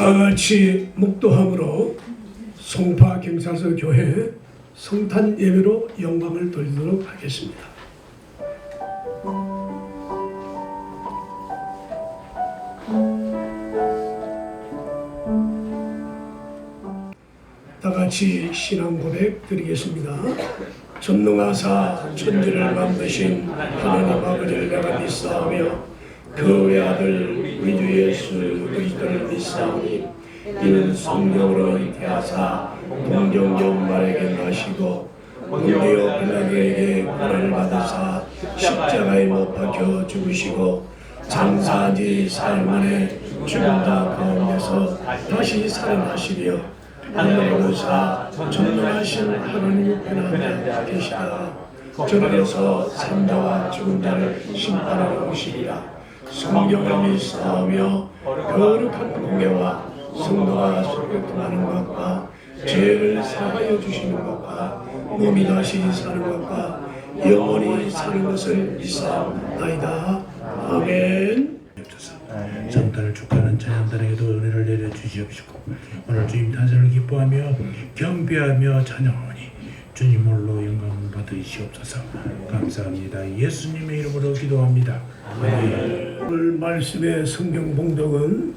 다 같이 묵도함으로 송파 경찰서 교회 성탄 예배로 영광을 돌리도록 하겠습니다. 다 같이 신앙 고백 드리겠습니다. 전능하사 천지를 만드신 하나님 아버지를 내가 믿사오며 그 외 아들 우리 주 예수 그리스도를 믿사오니 이는 성령으로 잉태하사 동정경 말에게 나시고 본디오 빌라도에게 고난을 받으사 십자가에 못 박혀 죽으시고 장사한 지 사흘 만에 죽은 자 가운데서 다시 살아나시며 하늘로사 전능하신 하나님 편안에 계시다 저들에서 산자와 죽은 자를 심판하러 오시리라 성경을 믿사오며 거룩한 공예와 성도가 소교통하는 것과 죄를 사하여 주시는 것과 몸이 다시 사는 것과 영원히 사는 것을 믿사옵나이다. 아멘. 성탄을 축하하는 자녀들에게도 은혜를 내려 주시옵시고 오늘 주님 탄생을 기뻐하며 경배하며 찬양하니 주님 홀로 영광 받으시옵소서 감사합니다 예수님의 이름으로 기도합니다 아멘. 오늘 말씀의 성경 봉독은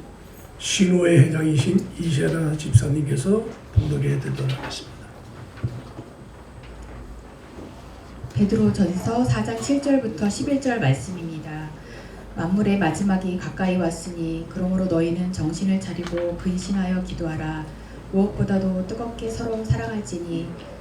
신호의 회장이신 이세라 집사님께서 봉독해 드리도록 하겠습니다. 베드로 전서 4장 7절부터 11절 말씀입니다. 만물의 마지막이 가까이 왔으니 그러므로 너희는 정신을 차리고 근신하여 기도하라. 무엇보다도 뜨겁게 서로 사랑할지니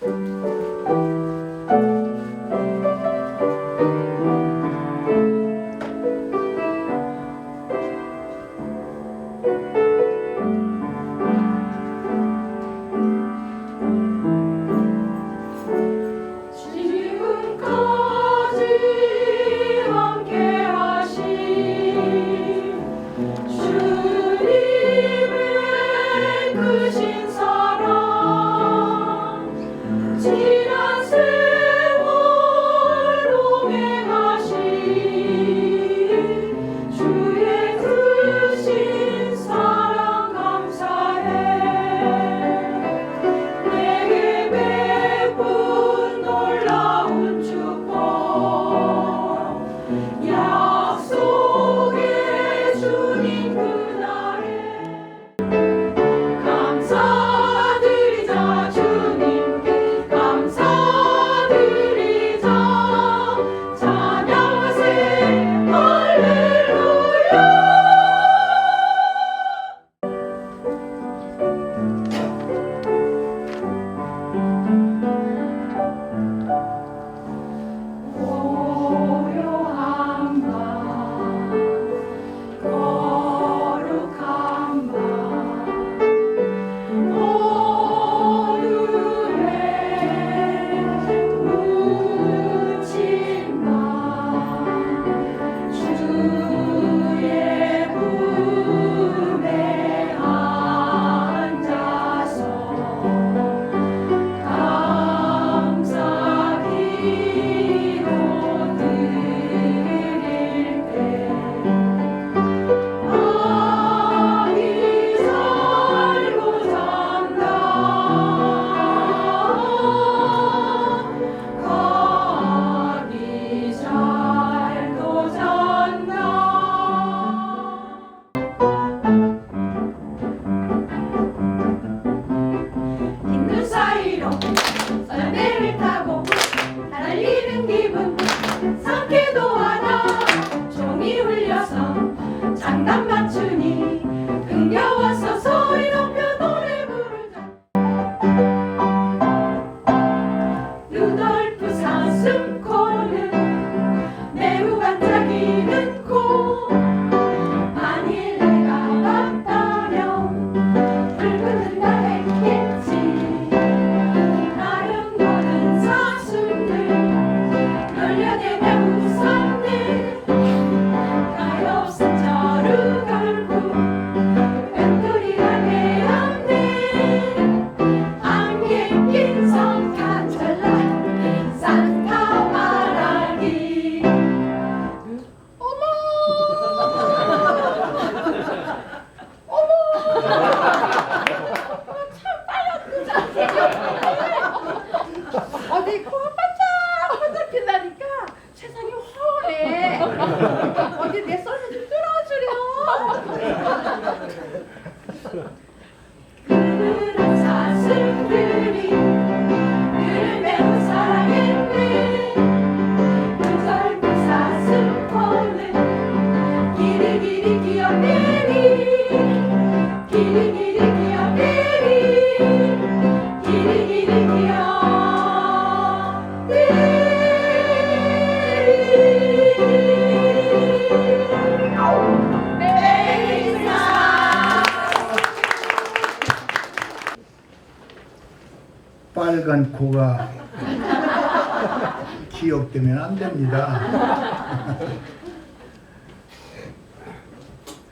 까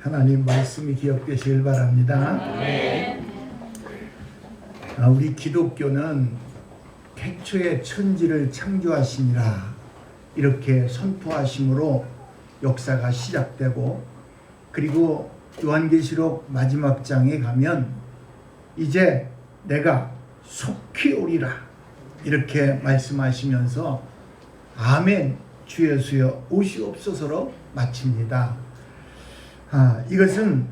하나님 말씀이 기억되시길 바랍니다. 아, 우리 기독교는 태초에 천지를 창조하시니라 이렇게 선포하심으로 역사가 시작되고 그리고 요한계시록 마지막 장에 가면 이제 내가 속히 오리라 이렇게 말씀하시면서 아멘 주 예수여 오시옵소서로 마칩니다. 아, 이것은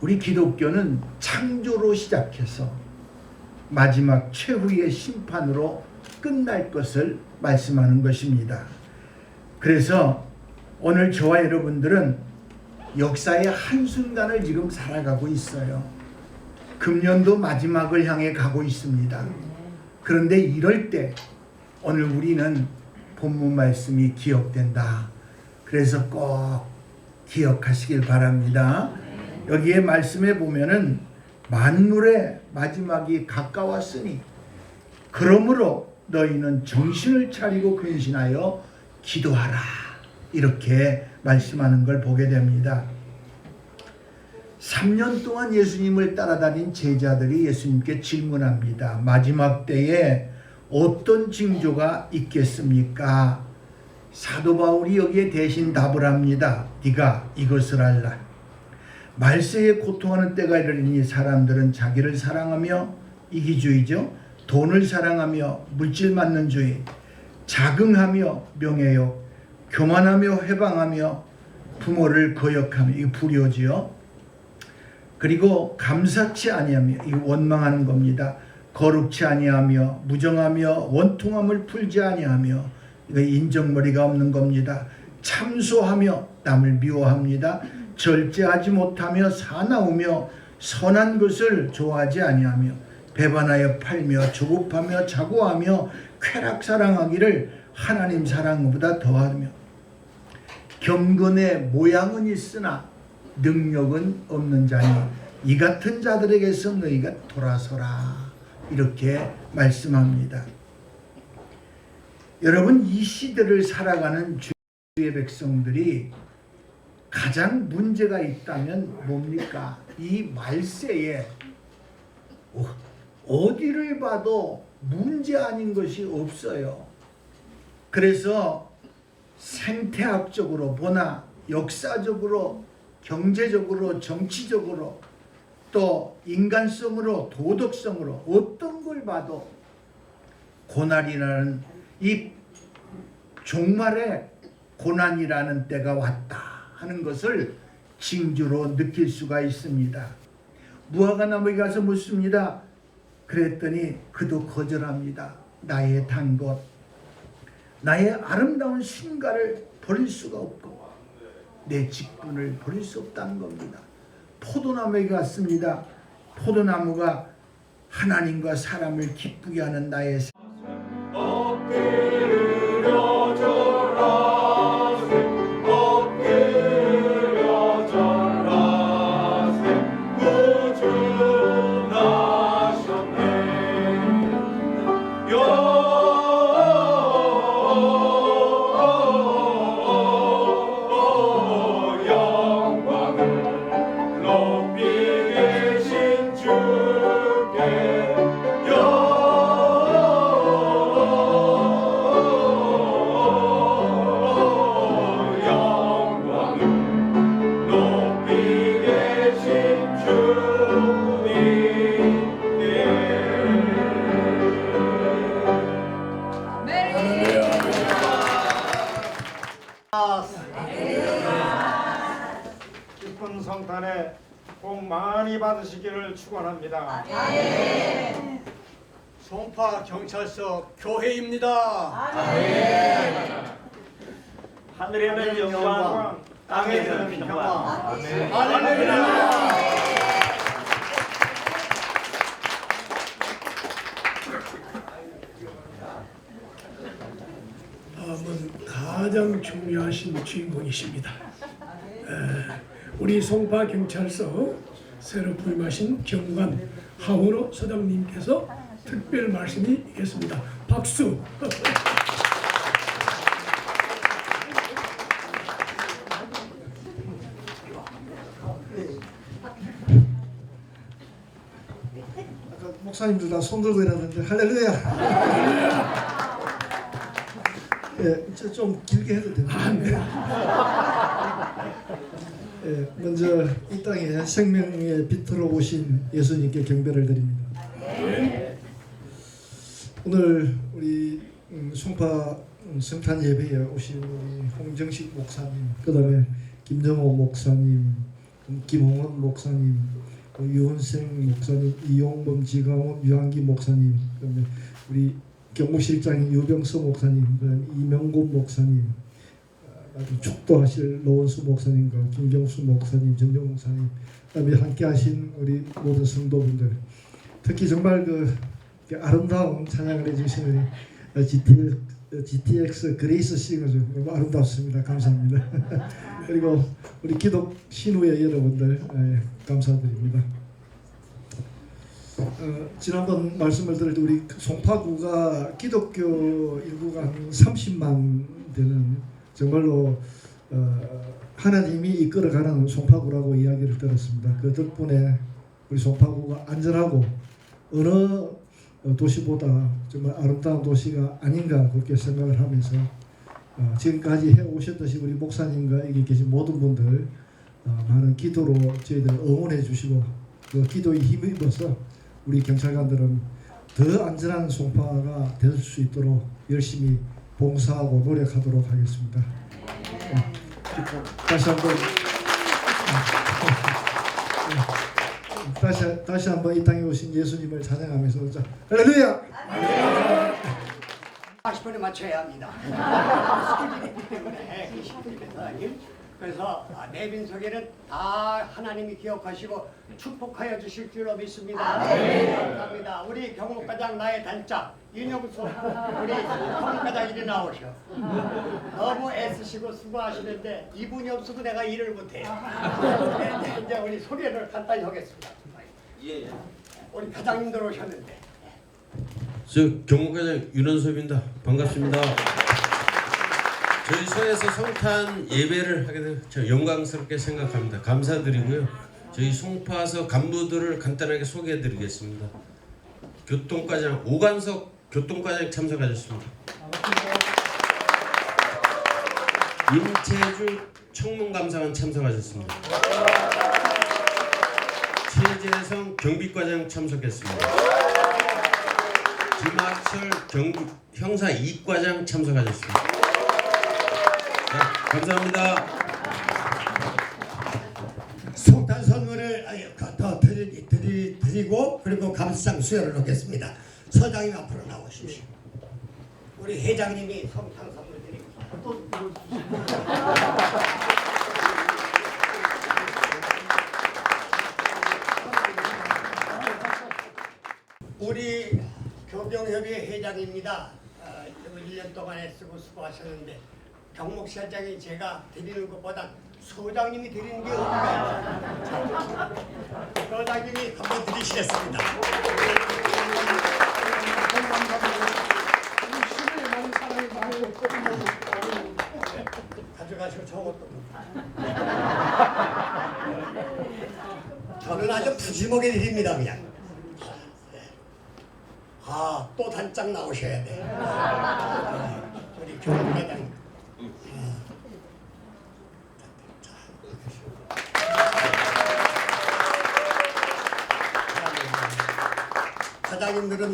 우리 기독교는 창조로 시작해서 마지막 최후의 심판으로 끝날 것을 말씀하는 것입니다. 그래서 오늘 저와 여러분들은 역사의 한순간을 지금 살아가고 있어요. 금년도 마지막을 향해 가고 있습니다. 그런데 이럴 때 오늘 우리는 본문 말씀이 기억된다. 그래서 꼭 기억하시길 바랍니다. 여기에 말씀에 보면은 만물의 마지막이 가까웠으니 그러므로 너희는 정신을 차리고 근신하여 기도하라. 이렇게 말씀하는 걸 보게 됩니다. 3년 동안 예수님을 따라다닌 제자들이 예수님께 질문합니다. 마지막 때에 어떤 징조가 있겠습니까? 사도 바울이 여기에 대신 답을 합니다. 네가 이것을 알라. 말세에 고통하는 때가 이르니 사람들은 자기를 사랑하며 이기주의죠. 돈을 사랑하며 물질 맞는 주의, 자긍하며 명예욕, 교만하며 회방하며 부모를 거역하며 이 불효지요. 그리고 감사치 아니하며 이 원망하는 겁니다. 거룩치 아니하며 무정하며 원통함을 풀지 아니하며 이거 인정머리가 없는 겁니다. 참소하며 남을 미워합니다. 절제하지 못하며 사나우며 선한 것을 좋아하지 아니하며 배반하여 팔며 조급하며 자고하며 쾌락 사랑하기를 하나님 사랑보다 더하며 경건의 모양은 있으나 능력은 없는 자니 이 같은 자들에게서 너희가 돌아서라 이렇게 말씀합니다. 여러분 이 시대를 살아가는 주의 백성들이 가장 문제가 있다면 뭡니까? 이 말세에 어, 어디를 봐도 문제 아닌 것이 없어요. 그래서 생태학적으로 보나 역사적으로 경제적으로 정치적으로 또 인간성으로 도덕성으로 어떤 걸 봐도 고난이라는 이 종말의 고난이라는 때가 왔다 하는 것을 징조로 느낄 수가 있습니다. 무화과 나무에 가서 묻습니다. 그랬더니 그도 거절합니다. 나의 단 것, 나의 아름다운 신가를 버릴 수가 없고 내 직분을 버릴 수 없다는 겁니다. 포도나무에 갔습니다. 포도나무가 하나님과 사람을 기쁘게 하는 나의 높 기쁜 성탄에 복 많이 받으시기를 축원합니다. 송파 경찰서 교회입니다. 하늘에는 영광, 땅에는 평화. 다음은 가장 중요하신 주인공이십니다. 에, 우리 송파 경찰서 새로 부임하신 경관 하원호 소장님께서 특별 말씀이 있겠습니다. 박수. 목사님들 다 손 들고 이러는데 할렐루야. 예, 이제 좀 길게 해도 됩니다. 예, 먼저 이 땅에 생명의 빛으로 오신 예수님께 경배를 드립니다. 오늘 우리 음, 송파 음, 성탄 예배에 오신 우리 홍정식 목사님, 그다음에 김정호 목사님, 음, 김홍원 목사님, 또 유원생 목사님, 이용범, 지강원, 유한기 목사님, 그다음에 우리 경무실장인 유병수 목사님, 이명곤 목사님, 아, 아주 축도하실 노원수 목사님과 김경수 목사님, 정정 목사님, 그다음에 함께하신 우리 모든 성도분들, 특히 정말 그 아름다운 찬양을 우리 GTX, GTX 그레이스 싱어즈 너무 아름답습니다. 감사합니다. 그리고 우리 기독 신우의 여러분들 예, 감사드립니다. 어, 지난번 말씀을 들을 때 우리 송파구가 기독교 인구가 한 30만 되는 정말로 어, 하나님이 이끌어가는 송파구라고 이야기를 들었습니다. 그 덕분에 우리 송파구가 안전하고 어느 어, 도시보다 정말 아름다운 도시가 아닌가 그렇게 생각을 하면서 어, 지금까지 해 오셨듯이 우리 목사님과 여기 계신 모든 분들 어, 많은 기도로 저희들 응원해 주시고 그 기도에 힘입어서 우리 경찰관들은 더 안전한 송파가 될 수 있도록 열심히 봉사하고 노력하도록 하겠습니다. 어, 다시 한번 다시 다시 한번 이 땅에 오신 예수님을 찬양하면서 자 할렐루야. 40분에 맞춰야 합니다. 스케줄이 있기 때문에 그 10분에서 그래서 아, 내빈 속에는 다 하나님이 기억하시고 축복하여 주실 줄로 믿습니다. 감사합니다. 우리 경목과장 나의 단짝 윤영수 우리 경목과장 이리 나오셔. 너무 애쓰시고 수고하시는데 이분이 없어도 내가 일을 못해요. 네, 이제 우리 소개를 간단히 하겠습니다. 우리 과장님들 오셨는데 저 경무과장 윤원섭입니다. 반갑습니다. 저희 서에서 성탄 예배를 하게 저 영광스럽게 생각합니다. 감사드리고요. 저희 송파서 간부들을 간단하게 소개해드리겠습니다. 교통과장 오관석 교통과장 참석하셨습니다. 임채주 청문감사관 참석하셨습니다. 최재성 경비과장 참석했습니다. 김학철 경비 형사 2과장 참석하셨습니다. 네, 감사합니다. 성탄 선물을 더 드리, 드리, 드리고 그리고 감사장 수여를 하겠습니다. 서장님 앞으로 나오십시오. 우리 회장님이 성탄 선물 드리고 우리 교병협의회 회장입니다. 어, 1년 동안 애쓰고 수고하셨는데 경목 실장이 제가 드리는 것보다 소장님이 드리는 게 있어요. 소장님이 한번 드리시겠습니다. 가져가시고 저것도 저는 아주 푸짐하게 드립니다 그냥 아또 단짝 나오셔야 돼 우리 교육과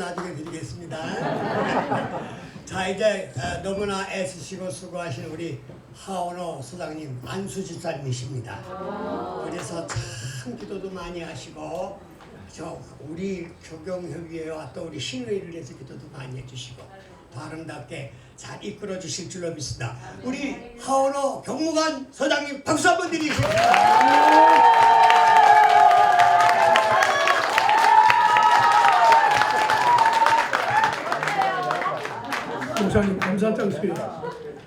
나중에 드리겠습니다. 자 이제 어, 너무나 애쓰시고 수고하신 우리 하원호 소장님 안수 집사님이십니다. 그래서 참 기도도 많이 하시고 저 우리 교경협의회와 또 우리 신의를 위해서 기도도 많이 해주시고 더 아름답게 잘 이끌어 주실 줄로 믿습니다. 우리 하원호 경무관 소장님 박수 한번 드리시죠. 목사님 감사장 수요.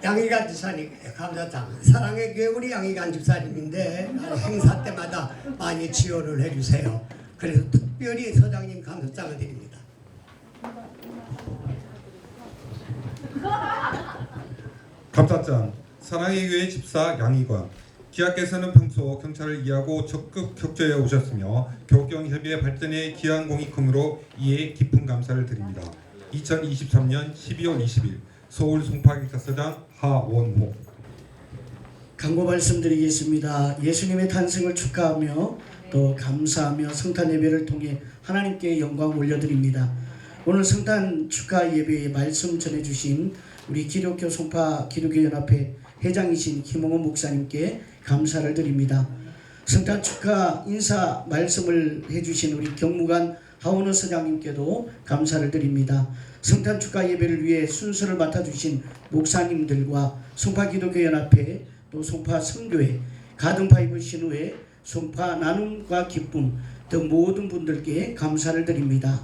양희관 집사님 예, 감사장 사랑의 교회 우리 양희관 집사님인데 행사 때마다 많이 지원을 해주세요. 그래서 특별히 서장님 감사장을 드립니다. 감사장 사랑의 교회 집사 양희관 기하께서는 평소 경찰을 이해하고 적극 격조해 오셨으며 교육경 협의회 발전에 기여한 공익금으로 이에 깊은 감사를 드립니다. 2023년 12월 20일 서울 송파경찰서장 하원호 강고 말씀드리겠습니다. 예수님의 탄생을 축하하며 또 감사하며 성탄 예배를 통해 하나님께 영광 올려드립니다. 오늘 성탄 축하 예배에 말씀 전해주신 우리 기독교 송파 기독교연합회 회장이신 김홍원 목사님께 감사를 드립니다. 성탄 축하 인사 말씀을 해주신 우리 경무관 하원호 서장님께도 감사를 드립니다. 성탄 축하 예배를 위해 순서를 맡아주신 목사님들과 송파기독교 연합회 또 송파 성교회 가든파이브 신우회 송파 나눔과 기쁨 등 모든 분들께 감사를 드립니다.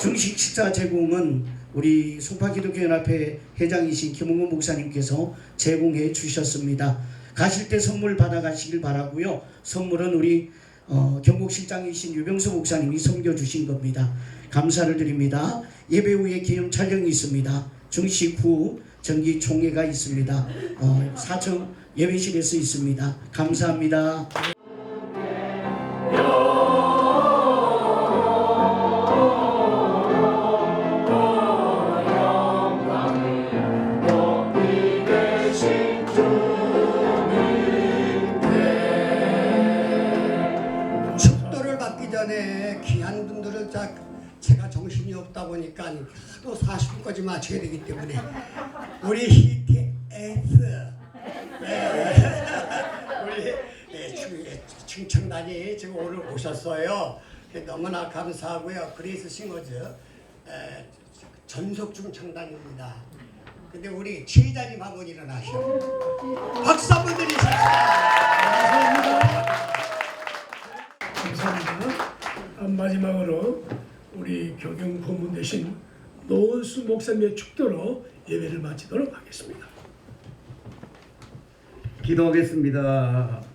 중식 식사 제공은 우리 송파기독교연합회 회장이신 김홍근 목사님께서 제공해 주셨습니다. 가실 때 선물 받아 가시길 바라고요. 선물은 우리 어, 경북실장이신 유병수 목사님이 섬겨주신 겁니다. 감사를 드립니다. 예배 후에 기념 촬영이 있습니다. 중식 후 정기 총회가 있습니다. 어, 사청 예배실에서 있습니다. 감사합니다. 감사하고요. 그레이스 싱어즈 에, 전속 충청단입니다. 근데 우리 지휘자님 한번 일어나셔. 박수 한번 드리세요. 감사합니다. 아, 마지막으로 우리 교경 본문 대신 노원수 목사님의 축도로 예배를 마치도록 하겠습니다. 기도하겠습니다.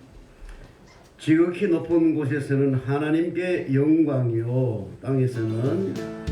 지극히 높은 곳에서는 하나님께 영광이요. 땅에서는